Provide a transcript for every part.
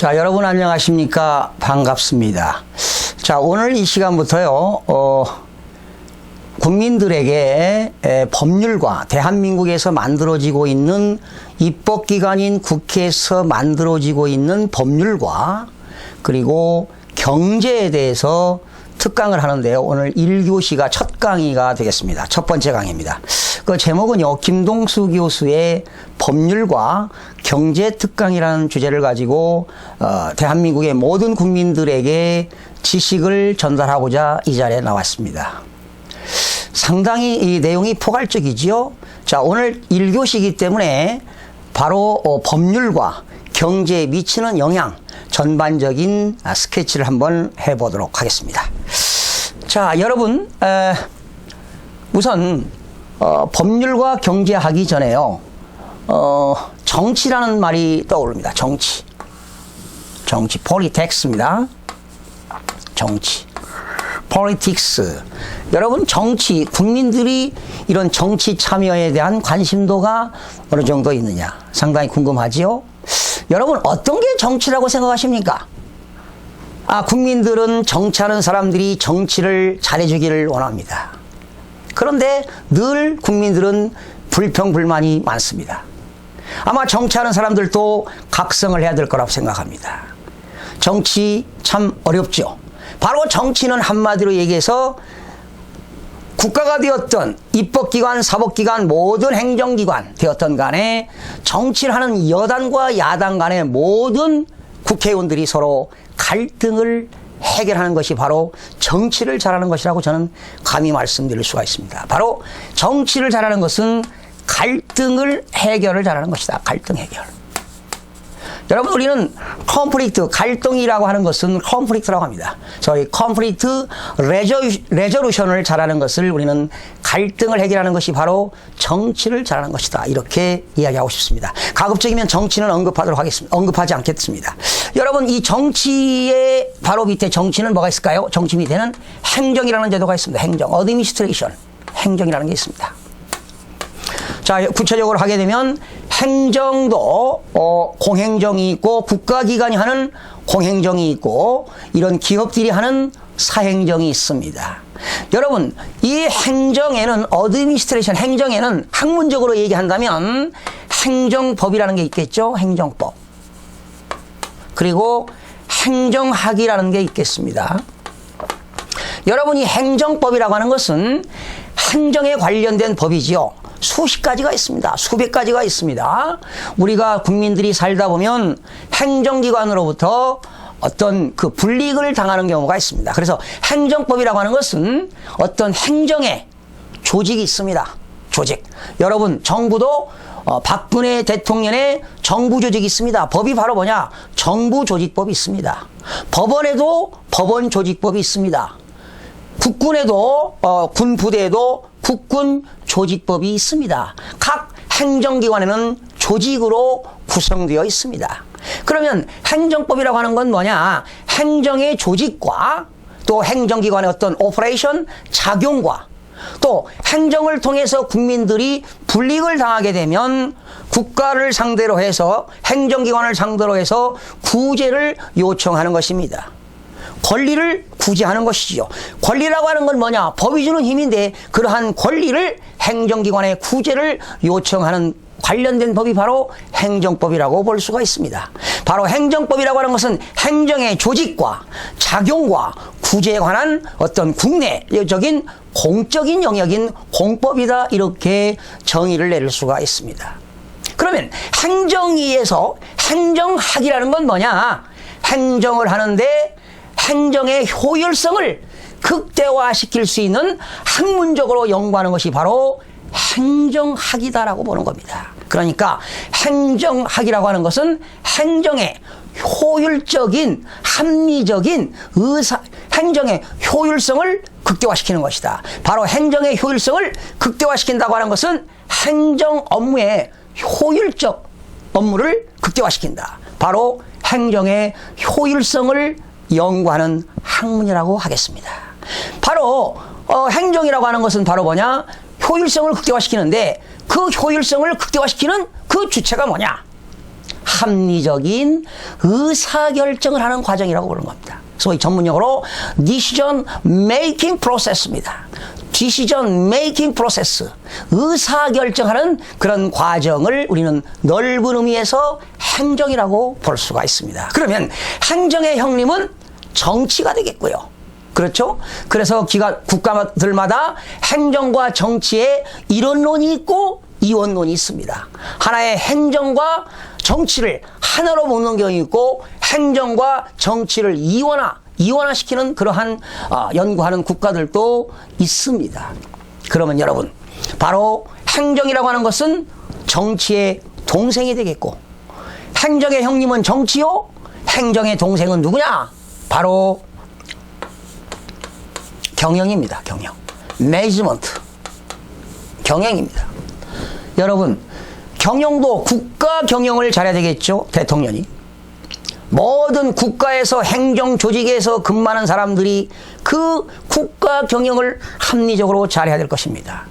자, 여러분 안녕하십니까? 반갑습니다. 자, 오늘 이 시간부터요, 어, 국민들에게 에, 법률과 대한민국에서 만들어지고 있는 입법기관인 국회에서 만들어지고 있는 법률과 그리고 경제에 대해서 특강을 하는데요. 오늘 1교시가 첫 강의가 되겠습니다. 첫 번째 강의입니다. 그 제목은요, 김동수 교수의 법률과 경제 특강이라는 주제를 가지고, 어, 대한민국의 모든 국민들에게 지식을 전달하고자 이 자리에 나왔습니다. 상당히 이 내용이 포괄적이지요. 자, 오늘 1교시이기 때문에 바로 어, 법률과 경제에 미치는 영향 전반적인 아, 스케치를 한번 해보도록 하겠습니다. 자, 여러분, 에, 우선 어, 법률과 경제 하기 전에요. 어, 정치라는 말이 떠오릅니다. 정치. 정치, 폴리텍스입니다. 정치. politics. 여러분 정치 국민들이 이런 정치 참여에 대한 관심도가 어느 정도 있느냐 상당히 궁금하지요. 여러분 어떤 게 정치라고 생각하십니까? 아 국민들은 정치하는 사람들이 정치를 잘해주기를 원합니다. 그런데 늘 국민들은 불평불만이 많습니다. 아마 정치하는 사람들도 각성을 해야 될 거라고 생각합니다. 정치 참 어렵죠. 바로 정치는 한마디로 얘기해서 국가가 되었던 입법기관, 사법기관, 모든 행정기관 되었던 간에 정치를 하는 여당과 야당 간의 모든 국회의원들이 서로 갈등을 해결하는 것이 바로 정치를 잘하는 것이라고 저는 감히 말씀드릴 수가 있습니다. 바로 정치를 잘하는 것은 갈등을 해결을 잘하는 것이다. 갈등 해결. 여러분 우리는 컨프릭트 갈등이라고 하는 것은 컨프릭트라고 합니다. 저희 컨프릭트 레저루션을 잘하는 것을 우리는 갈등을 해결하는 것이 바로 정치를 잘하는 것이다. 이렇게 이야기하고 싶습니다. 가급적이면 정치는 언급하도록 하겠습니다. 언급하지 않겠습니다. 여러분 이 정치의 바로 밑에 정치는 뭐가 있을까요? 정치 밑에는 행정이라는 제도가 있습니다. 행정, 어드미니스트레이션, 행정이라는 게 있습니다. 자, 구체적으로 하게 되면 행정도 어, 공행정이 있고 국가기관이 하는 공행정이 있고 이런 기업들이 하는 사행정이 있습니다. 여러분, 이 행정에는 어드미니스트레이션 행정에는 학문적으로 얘기한다면 행정법이라는 게 있겠죠. 행정법. 그리고 행정학이라는 게 있겠습니다. 여러분이 행정법이라고 하는 것은 행정에 관련된 법이지요. 수십 가지가 있습니다. 수백 가지가 있습니다. 우리가 국민들이 살다 보면 행정기관으로부터 어떤 그 불이익을 당하는 경우가 있습니다. 그래서 행정법이라고 하는 것은 어떤 행정의 조직이 있습니다. 조직. 여러분, 정부도 어, 박근혜 대통령의 정부 조직이 있습니다. 법이 바로 뭐냐? 정부 조직법이 있습니다. 법원에도 법원 조직법이 있습니다. 국군에도 어, 군 부대에도 국군 조직법이 있습니다. 각 행정기관에는 조직으로 구성되어 있습니다. 그러면 행정법이라고 하는 건 뭐냐? 행정의 조직과 또 행정기관의 어떤 오퍼레이션 작용과 또 행정을 통해서 국민들이 불이익을 당하게 되면 국가를 상대로 해서 행정기관을 상대로 해서 구제를 요청하는 것입니다. 권리를 구제하는 것이지요. 권리라고 하는 건 뭐냐? 법이 주는 힘인데 그러한 권리를 행정기관의 구제를 요청하는 관련된 법이 바로 행정법이라고 볼 수가 있습니다. 바로 행정법이라고 하는 것은 행정의 조직과 작용과 구제에 관한 어떤 국내적인 공적인 영역인 공법이다 이렇게 정의를 내릴 수가 있습니다. 그러면 행정위에서 행정학이라는 건 뭐냐? 행정을 하는데 행정의 효율성을 극대화시킬 수 있는 학문적으로 연구하는 것이 바로 행정학이다라고 보는 겁니다. 그러니까 행정학이라고 하는 것은 행정의 효율적인 합리적인 의사 행정의 효율성을 극대화시키는 것이다. 바로 행정의 효율성을 극대화시킨다고 하는 것은 행정 업무의 효율적 업무를 극대화시킨다. 바로 행정의 효율성을 연구하는 학문이라고 하겠습니다. 바로 어, 행정이라고 하는 것은 바로 뭐냐? 효율성을 극대화시키는데 그 효율성을 극대화시키는 그 주체가 뭐냐? 합리적인 의사결정을 하는 과정이라고 보는 겁니다. 소위 전문용어로 decision making process입니다. decision making process. 의사결정하는 그런 과정을 우리는 넓은 의미에서 행정이라고 볼 수가 있습니다. 그러면 행정의 형님은 정치가 되겠고요. 그렇죠? 그래서 기가, 국가들마다 행정과 정치에 이론론이 있고 이원론이 있습니다. 하나의 행정과 정치를 하나로 보는 경우 있고 행정과 정치를 이원화, 이원화시키는 그러한 어, 연구하는 국가들도 있습니다. 그러면 여러분, 바로 행정이라고 하는 것은 정치의 동생이 되겠고 행정의 형님은 정치요, 행정의 동생은 누구냐? 바로 경영입니다. 경영. 매니지먼트. 경영입니다. 여러분, 경영도 국가 경영을 잘해야 되겠죠? 대통령이. 모든 국가에서 행정 조직에서 근무하는 사람들이 그 국가 경영을 합리적으로 잘해야 될 것입니다.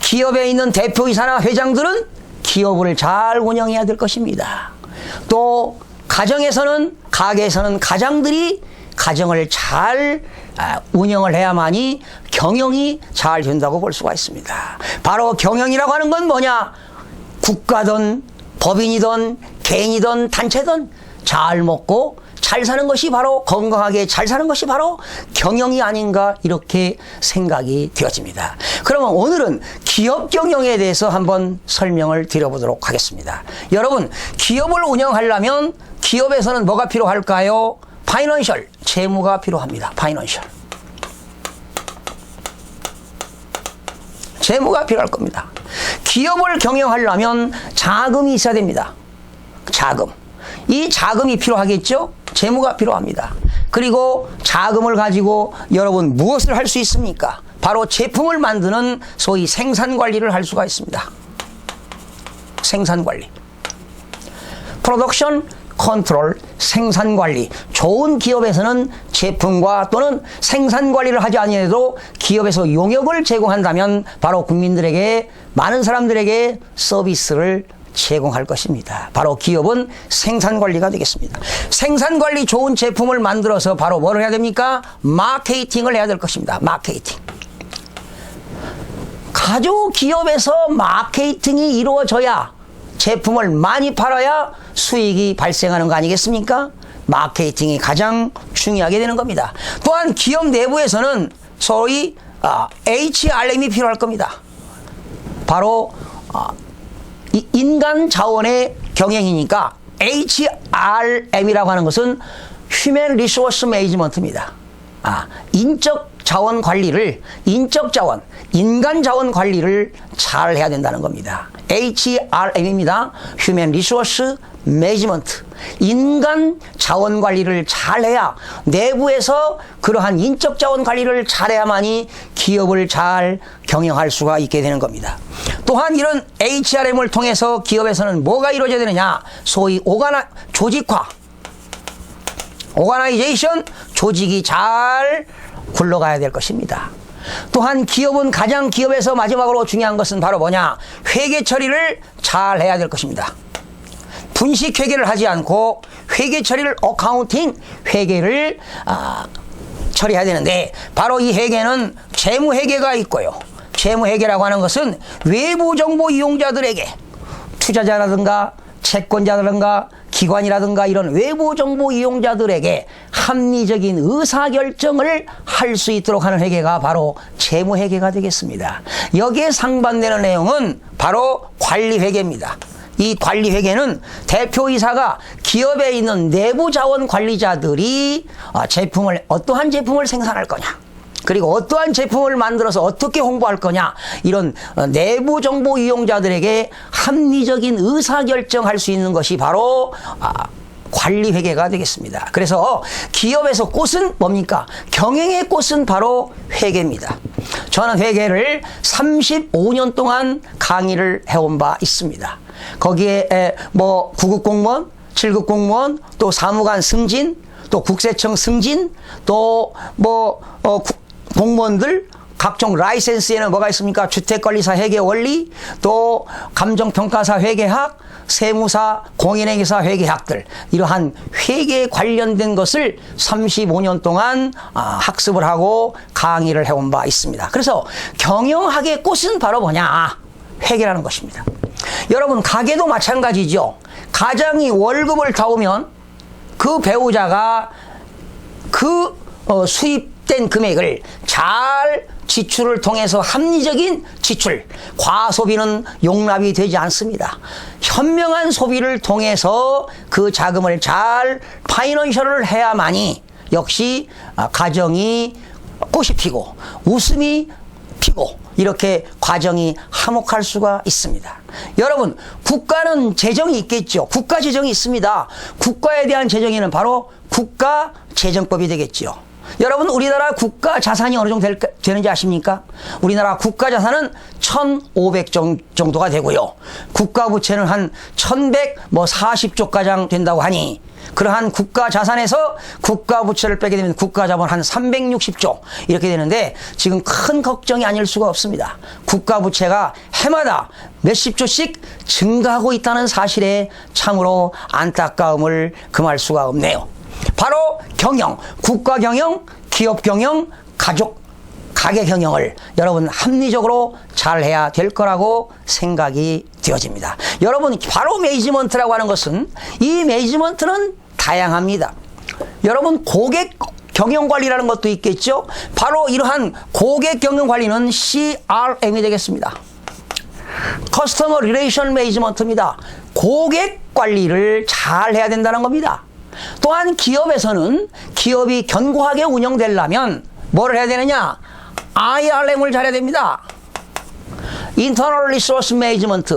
기업에 있는 대표이사나 회장들은 기업을 잘 운영해야 될 것입니다. 또 가정에서는 가게에서는 가장들이 가정을 잘 아, 운영을 해야만이 경영이 잘 된다고 볼 수가 있습니다. 바로 경영이라고 하는 건 뭐냐? 국가든 법인이든 개인이든 단체든 잘 먹고 잘 사는 것이 바로 건강하게 잘 사는 것이 바로 경영이 아닌가 이렇게 생각이 되어집니다. 그러면 오늘은 기업 경영에 대해서 한번 설명을 드려보도록 하겠습니다. 여러분, 기업을 운영하려면 기업에서는 뭐가 필요할까요? 파이낸셜, 재무가 필요합니다. 파이낸셜. 재무가 필요할 겁니다. 기업을 경영하려면 자금이 있어야 됩니다. 자금. 이 자금이 필요하겠죠? 재무가 필요합니다. 그리고 자금을 가지고 여러분 무엇을 할 수 있습니까? 바로 제품을 만드는 소위 생산 관리를 할 수가 있습니다. 생산 관리. 프로덕션 컨트롤 생산 관리. 좋은 기업에서는 제품과 또는 생산 관리를 하지 아니해도 기업에서 용역을 제공한다면 바로 국민들에게 많은 사람들에게 서비스를 제공할 것입니다. 바로 기업은 생산 관리가 되겠습니다. 생산 관리 좋은 제품을 만들어서 바로 뭘 해야 됩니까? 마케팅을 해야 될 것입니다. 마케팅. 가족 기업에서 마케팅이 이루어져야 제품을 많이 팔아야 수익이 발생하는 거 아니겠습니까? 마케팅이 가장 중요하게 되는 겁니다. 또한 기업 내부에서는 소위 HRM이 필요할 겁니다. 바로 아, 인간 자원의 경영이니까 HRM이라고 하는 것은 Human Resource Management입니다. 아, 인적 자원 관리를, 인적 자원, 인간 자원 관리를 잘 해야 된다는 겁니다. HRM입니다. Human Resource Management. 인간 자원 관리를 잘 해야 내부에서 그러한 인적 자원 관리를 잘해야만이 기업을 잘 경영할 수가 있게 되는 겁니다. 또한 이런 HRM을 통해서 기업에서는 뭐가 이루어져야 되느냐? 소위 오가나 조직화. 오가나이제이션 조직이 잘 굴러가야 될 것입니다. 또한 기업은 가장 기업에서 마지막으로 중요한 것은 바로 뭐냐? 회계 처리를 잘 해야 될 것입니다. 분식 회계를 하지 않고 회계 처리를 어카운팅 회계를 아, 처리해야 되는데 바로 이 회계는 재무 회계가 있고요. 재무 회계라고 하는 것은 외부 정보 이용자들에게 투자자라든가 채권자라든가 기관이라든가 이런 외부 정보 이용자들에게 합리적인 의사결정을 할 수 있도록 하는 회계가 바로 재무회계가 되겠습니다. 여기에 상반되는 내용은 바로 관리회계입니다. 이 관리회계는 대표이사가 기업에 있는 내부 자원 관리자들이 어, 제품을 어떠한 제품을 생산할 거냐 그리고 어떠한 제품을 만들어서 어떻게 홍보할 거냐 이런 어, 내부 정보 이용자들에게 합리적인 의사 결정할 수 있는 것이 바로 아, 관리 회계가 되겠습니다. 그래서 기업에서 꽃은 뭡니까? 경영의 꽃은 바로 회계입니다. 저는 회계를 35년 동안 강의를 해온 바 있습니다. 거기에 뭐 9급 공무원, 7급 공무원, 또 사무관 승진, 또 국세청 승진, 또뭐 어, 공무원들 각종 라이센스에는 뭐가 있습니까? 주택관리사 회계 원리, 또 감정평가사 회계학, 세무사, 공인회계사 회계학들 이러한 회계 관련된 것을 35년 동안 아, 학습을 하고 강의를 해온 바 있습니다. 그래서 경영학의 꽃은 바로 뭐냐? 회계라는 것입니다. 여러분 가게도 마찬가지죠. 가장이 월급을 타오면 그 배우자가 그 어, 수입 된 금액을 잘 지출을 통해서 합리적인 지출, 과소비는 용납이 되지 않습니다. 현명한 소비를 통해서 그 자금을 잘 파이낸셜을 해야만이 역시 아, 가정이 꽃이 피고 웃음이 피고 이렇게 과정이 화목할 수가 있습니다. 여러분, 국가는 재정이 있겠죠. 국가 재정이 있습니다. 국가에 대한 재정에는 바로 국가 재정법이 되겠죠. 여러분, 우리나라 국가 자산이 어느 정도 될, 되는지 아십니까? 우리나라 국가 자산은 1,500 정도가 되고요. 국가 부채는 한 1,100, 뭐 40조 가량 된다고 하니 그러한 국가 자산에서 국가 부채를 빼게 되면 국가 자본 한 360조 이렇게 되는데 지금 큰 걱정이 아닐 수가 없습니다. 국가 부채가 해마다 몇십 조씩 증가하고 있다는 사실에 참으로 안타까움을 금할 수가 없네요. 바로 경영, 국가 경영, 기업 경영, 가족 가게 경영을 여러분 합리적으로 잘 해야 될 거라고 생각이 되어집니다. 여러분 바로 매니지먼트라고 하는 것은 이 매니지먼트는 다양합니다. 여러분 고객 경영 관리라는 것도 있겠죠. 바로 이러한 고객 경영 관리는 CRM이 되겠습니다. 커스터머 리레이션 매니지먼트입니다. 고객 관리를 잘 해야 된다는 겁니다. 또한 기업에서는 기업이 견고하게 운영되려면 뭐를 해야 되느냐? IRM을 잘해야 됩니다. Internal Resource Management.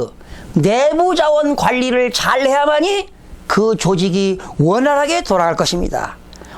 내부 자원 관리를 잘 해야만이 그 조직이 원활하게 돌아갈 것입니다.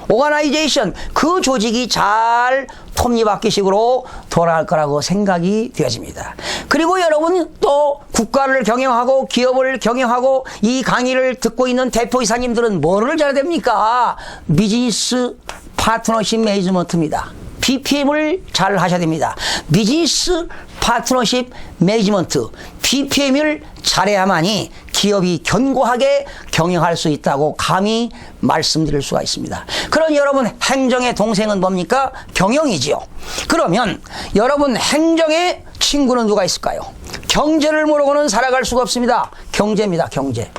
오가나이제이션 그 조직이 잘 톱니바퀴식으로 돌아갈 거라고 생각이 되어집니다. 그리고 여러분 또 국가를 경영하고 기업을 경영하고 이 강의를 듣고 있는 대표 이사님들은 뭐를 잘해야 됩니까? 비즈니스 파트너십 매니지먼트입니다. BPM을 잘 하셔야 됩니다. 비즈니스 파트너십 매니지먼트 BPM을 잘해야만이 기업이 견고하게 경영할 수 있다고 감히 말씀드릴 수가 있습니다. 그럼 여러분 행정의 동생은 뭡니까? 경영이지요. 그러면 여러분 행정의 친구는 누가 있을까요? 경제를 모르고는 살아갈 수가 없습니다. 경제입니다. 경제.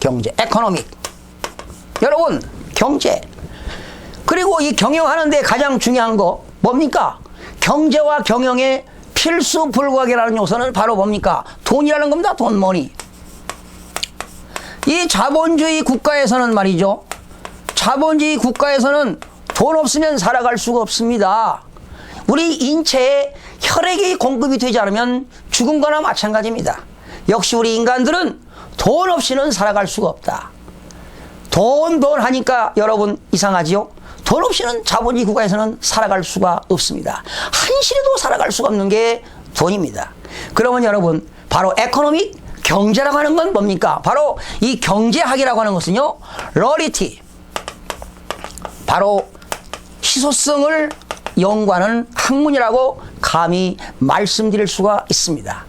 경제. 에코노믹. 여러분 경제. 그리고 이 경영하는데 가장 중요한 거 뭡니까? 경제와 경영의 필수 불가결하는 요소는 바로 뭡니까? 돈이라는 겁니다. 돈, 머니. 이 자본주의 국가에서는 말이죠. 자본주의 국가에서는 돈 없으면 살아갈 수가 없습니다. 우리 인체에 혈액이 공급이 되지 않으면 죽은 거나 마찬가지입니다. 역시 우리 인간들은 돈 없이는 살아갈 수가 없다. 돈, 돈 하니까 여러분 이상하지요? 돈 없이는 자본주의 국가에서는 살아갈 수가 없습니다. 한시라도 살아갈 수가 없는 게 돈입니다. 그러면 여러분, 바로 에코노믹 경제라고 하는 건 뭡니까? 바로 이 경제학이라고 하는 것은요, 러리티. 바로 희소성을 연구하는 학문이라고 감히 말씀드릴 수가 있습니다.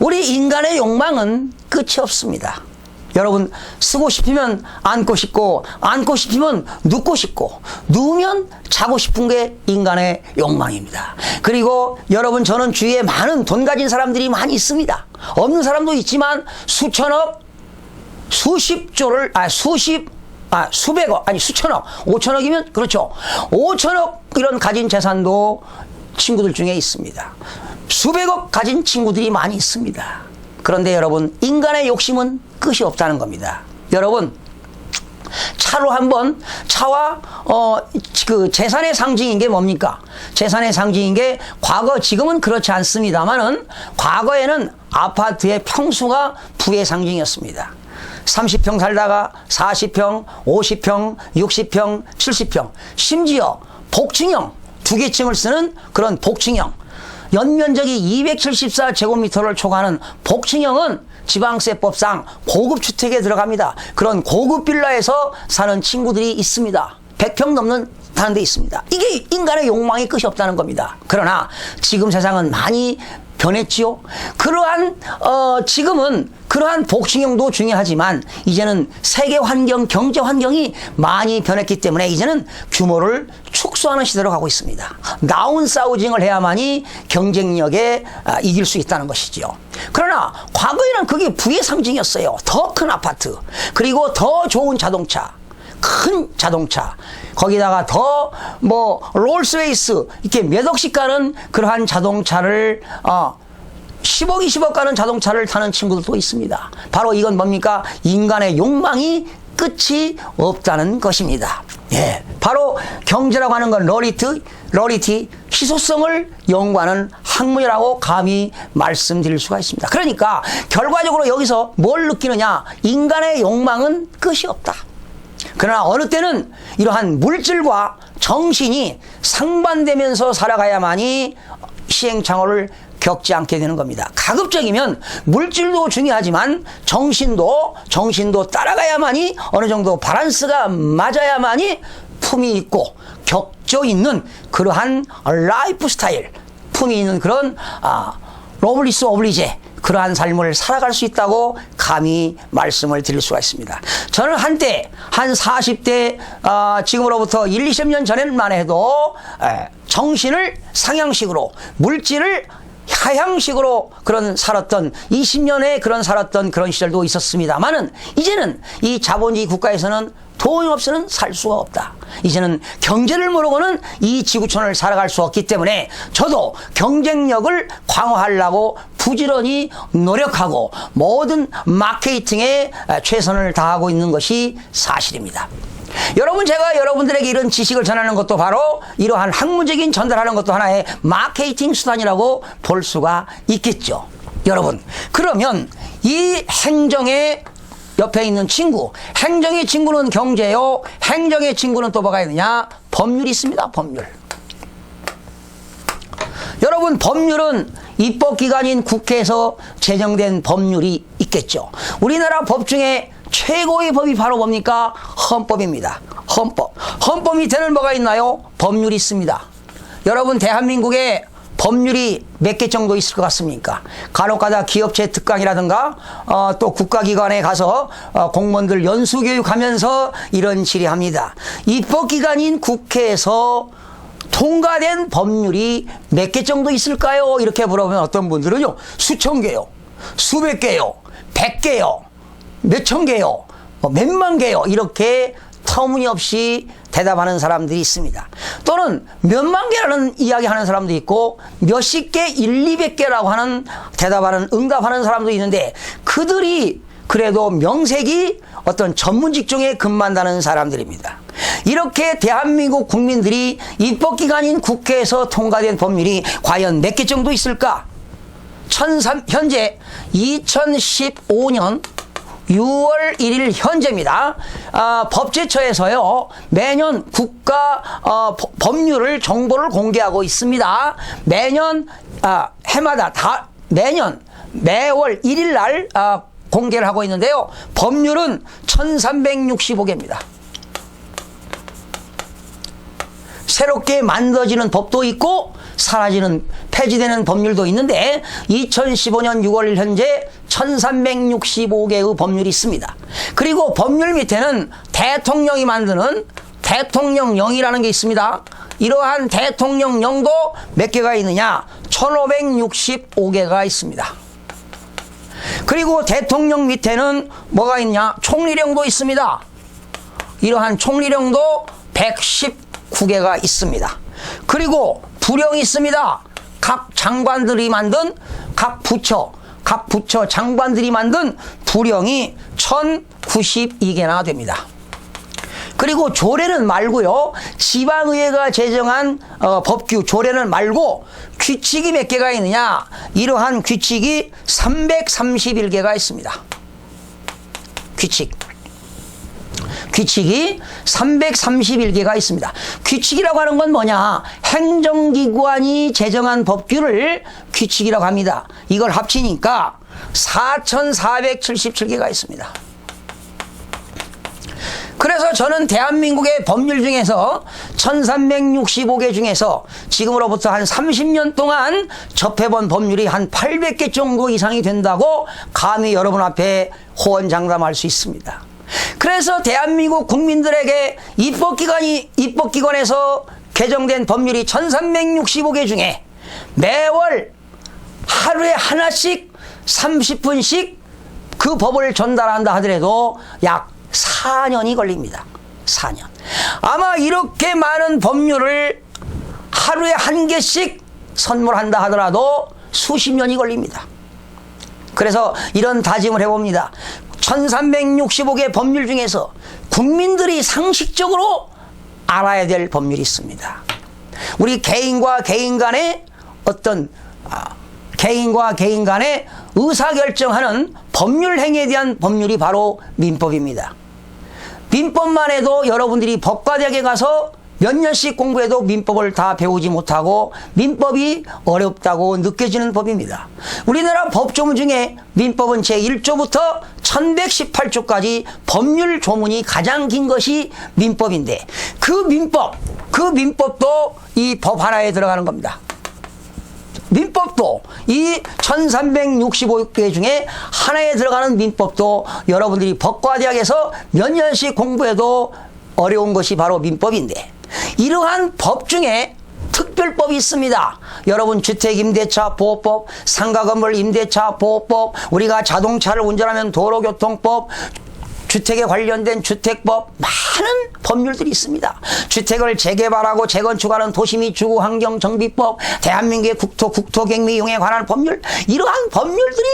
우리 인간의 욕망은 끝이 없습니다. 여러분 쓰고 싶으면 앉고 싶고 앉고 싶으면 눕고 싶고 누우면 자고 싶은 게 인간의 욕망입니다. 그리고 여러분 저는 주위에 많은 돈 가진 사람들이 많이 있습니다. 없는 사람도 있지만 수천억 수십조를 아 수십 아 수백억 아니 수천억 오천억이면 그렇죠. 오천억 이런 가진 재산도 친구들 중에 있습니다. 수백억 가진 친구들이 많이 있습니다. 그런데 여러분, 인간의 욕심은 끝이 없다는 겁니다. 여러분, 차로 한번 차와 어 그 재산의 상징인 게 뭡니까? 재산의 상징인 게 과거 지금은 그렇지 않습니다만은 과거에는 아파트의 평수가 부의 상징이었습니다. 30평 살다가 40평, 50평, 60평, 70평, 심지어 복층형 두 개 층을 쓰는 그런 복층형 연면적이 274제곱미터를 초과하는 복층형은 지방세법상 고급 주택에 들어갑니다. 그런 고급 빌라에서 사는 친구들이 있습니다. 100평 넘는 없다는 데 있습니다. 이게 인간의 욕망이 끝이 없다는 겁니다. 그러나 지금 세상은 많이 변했지요. 그러한 어 지금은 그러한 복싱형도 중요하지만 이제는 세계 환경, 경제 환경이 많이 변했기 때문에 이제는 규모를 축소하는 시대로 가고 있습니다. 다운사우징을 해야만이 경쟁력에 아, 이길 수 있다는 것이지요. 그러나 과거에는 그게 부의 상징이었어요. 더 큰 아파트, 그리고 더 좋은 자동차. 큰 자동차 거기다가 더 뭐 롤스웨이스 이렇게 몇 억씩 가는 그러한 자동차를 어 10억 20억 가는 자동차를 타는 친구들도 있습니다. 바로 이건 뭡니까? 인간의 욕망이 끝이 없다는 것입니다. 예. 바로 경제라고 하는 건 러리트, 러리티, 희소성을 연구하는 학문이라고 감히 말씀드릴 수가 있습니다. 그러니까 결과적으로 여기서 뭘 느끼느냐? 인간의 욕망은 끝이 없다. 그러나 어느 때는 이러한 물질과 정신이 상반되면서 살아가야만이 시행착오를 겪지 않게 되는 겁니다. 가급적이면 물질도 중요하지만 정신도 정신도 따라가야만이 어느 정도 바란스가 맞아야만이 품이 있고 격조 있는 그러한 라이프 스타일, 품이 있는 그런 아, 로블리스 오블리제 그러한 삶을 살아갈 수 있다고 감히 말씀을 드릴 수가 있습니다. 저는 한때 한 40대 어, 지금으로부터 1, 20년 전에만 해도 에, 정신을 상향식으로 물질을 하향식으로 그런 살았던 20년의 그런 살았던 그런 시절도 있었습니다만은 이제는 이 자본주의 국가에서는 돈이 없이는 살 수가 없다. 이제는 경제를 모르고는 이 지구촌을 살아갈 수 없기 때문에 저도 경쟁력을 강화하려고 부지런히 노력하고 모든 마케팅에 최선을 다하고 있는 것이 사실입니다. 여러분 제가 여러분들에게 이런 지식을 전하는 것도 바로 이러한 학문적인 전달하는 것도 하나의 마케팅 수단이라고 볼 수가 있겠죠. 여러분 그러면 이 행정의 옆에 있는 친구 행정의 친구는 경제요 행정의 친구는 또 뭐가 있느냐 법률이 있습니다 법률 여러분 법률은 입법기관인 국회에서 제정된 법률이 있겠죠. 우리나라 법 중에 최고의 법이 바로 뭡니까? 헌법입니다. 헌법. 헌법 밑에는 뭐가 있나요? 법률이 있습니다. 여러분 대한민국에 법률이 몇 개 정도 있을 것 같습니까? 간혹가다 기업체 특강이라든가 어, 또 국가기관에 가서 어, 공무원들 연수교육하면서 이런 질의합니다. 입법기관인 국회에서 통과된 법률이 몇 개 정도 있을까요? 이렇게 물어보면 어떤 분들은요, 수천 개요, 수백 개요, 백 개요, 몇 천 개요, 뭐 몇만 개요, 이렇게 터무니없이 대답하는 사람들이 있습니다. 또는 몇만 개라는 이야기 하는 사람도 있고, 몇십 개, 일, 이백 개라고 하는 대답하는, 응답하는 사람도 있는데, 그들이 그래도 명색이 어떤 전문 직종에 근무한다는 사람들입니다. 이렇게 대한민국 국민들이 입법 기관인 국회에서 통과된 법률이 과연 몇 개 정도 있을까? 천삼, 현재 2015년 6월 1일 현재입니다. 아, 법제처에서요 매년 국가 어, 법- 법률을 정보를 공개하고 있습니다. 매년 아, 해마다 다 매년 매월 1일 날 아, 공개를 하고 있는데요. 법률은 1365개입니다. 새롭게 만들어지는 법도 있고 사라지는 폐지되는 법률도 있는데 2015년 6월 현재 1365개의 법률이 있습니다. 그리고 법률 밑에는 대통령이 만드는 대통령령이라는 게 있습니다. 이러한 대통령령도 몇 개가 있느냐? 1565개가 있습니다. 그리고 대통령 밑에는 뭐가 있냐? 총리령도 있습니다. 이러한 총리령도 119개가 있습니다. 그리고 부령이 있습니다. 각 장관들이 만든 각 부처, 각 부처 장관들이 만든 부령이 1092개나 됩니다. 그리고 조례는 말고요. 지방의회가 제정한 어, 법규 조례는 말고 규칙이 몇 개가 있느냐? 이러한 규칙이 331개가 있습니다. 규칙. 규칙이 331개가 있습니다. 규칙이라고 하는 건 뭐냐? 행정기관이 제정한 법규를 규칙이라고 합니다. 이걸 합치니까 4,477개가 있습니다. 그래 그래서 저는 대한민국의 법률 중에서 1365개 중에서 지금으로부터 한 30년 동안 접해본 법률이 한 800개 정도 이상이 된다고 감히 여러분 앞에 호언장담할 수 있습니다. 그래서 대한민국 국민들에게 입법기관이, 입법기관에서 개정된 법률이 1365개 중에 매월 하루에 하나씩 30분씩 그 법을 전달한다 하더라도 약 4년이 걸립니다. 4년. 아마 이렇게 많은 법률을 하루에 한 개씩 선물한다 하더라도 수십 년이 걸립니다. 그래서 이런 다짐을 해봅니다. 1365개 법률 중에서 국민들이 상식적으로 알아야 될 법률이 있습니다. 우리 개인과 개인 간의 어떤 아, 개인과 개인 간의 의사결정하는 법률 행위에 대한 법률이 바로 민법입니다. 민법만 해도 여러분들이 법과대학에 가서 몇 년씩 공부해도 민법을 다 배우지 못하고 민법이 어렵다고 느껴지는 법입니다. 우리나라 법조문 중에 민법은 제1조부터 1118조까지 법률 조문이 가장 긴 것이 민법인데 그 민법, 그 민법도 이 법 하나에 들어가는 겁니다. 민법도 이 1365개 중에 하나에 들어가는 민법도 여러분들이 법과대학에서 몇 년씩 공부해도 어려운 것이 바로 민법인데 이러한 법 중에 특별법이 있습니다. 여러분 주택 임대차 보호법, 상가 건물 임대차 보호법, 우리가 자동차를 운전하면 도로교통법, 주택에 관련된 주택법 많은 법률들이 있습니다. 주택을 재개발하고 재건축하는 도시및 주거 환경 정비법, 대한민국의 국토 국토경비용에 관한 법률 이러한 법률들이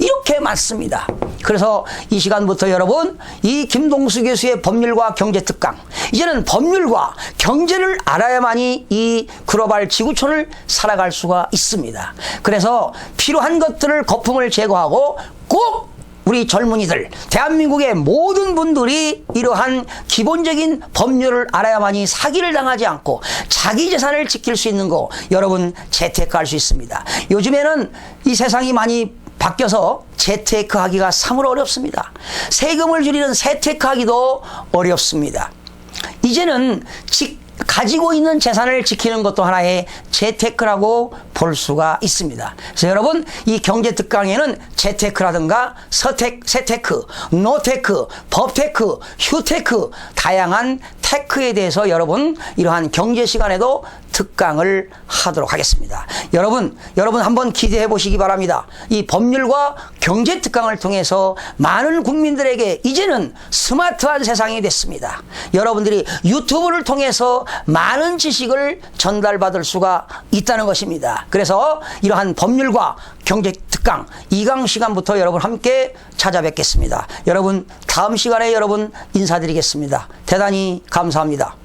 이렇게 많습니다. 그래서 이 시간부터 여러분 이 김동수 교수의 법률과 경제 특강 이제는 법률과 경제를 알아야만이 이 글로벌 지구촌을 살아갈 수가 있습니다. 그래서 필요한 것들을 거품을 제거하고 꼭 우리 젊은이들, 대한민국의 모든 분들이 이러한 기본적인 법률을 알아야만이 사기를 당하지 않고 자기 재산을 지킬 수 있는 거 여러분 재테크할 수 있습니다. 요즘에는 이 세상이 많이 바뀌어서 재테크 하기가 참으로 어렵습니다. 세금을 줄이는 세테크 하기도 어렵습니다. 이제는 직, 가지고 있는 재산을 지키는 것도 하나의 재테크라고 볼 수가 있습니다. 그래서 여러분 이 경제 특강에는 재테크라든가 서택, 세테크, 노테크, 법테크, 휴테크 다양한 테크에 대해서 여러분 이러한 경제 시간에도 특강을 하도록 하겠습니다. 여러분, 여러분 한번 기대해 보시기 바랍니다. 이 법률과 경제 특강을 통해서 많은 국민들에게 이제는 스마트한 세상이 됐습니다. 여러분들이 유튜브를 통해서 많은 지식을 전달받을 수가 있다는 것입니다. 그래서 이러한 법률과 경제 특강 2강 시간부터 여러분 함께 찾아뵙겠습니다. 여러분 다음 시간에 여러분 인사드리겠습니다. 대단히 감사합니다.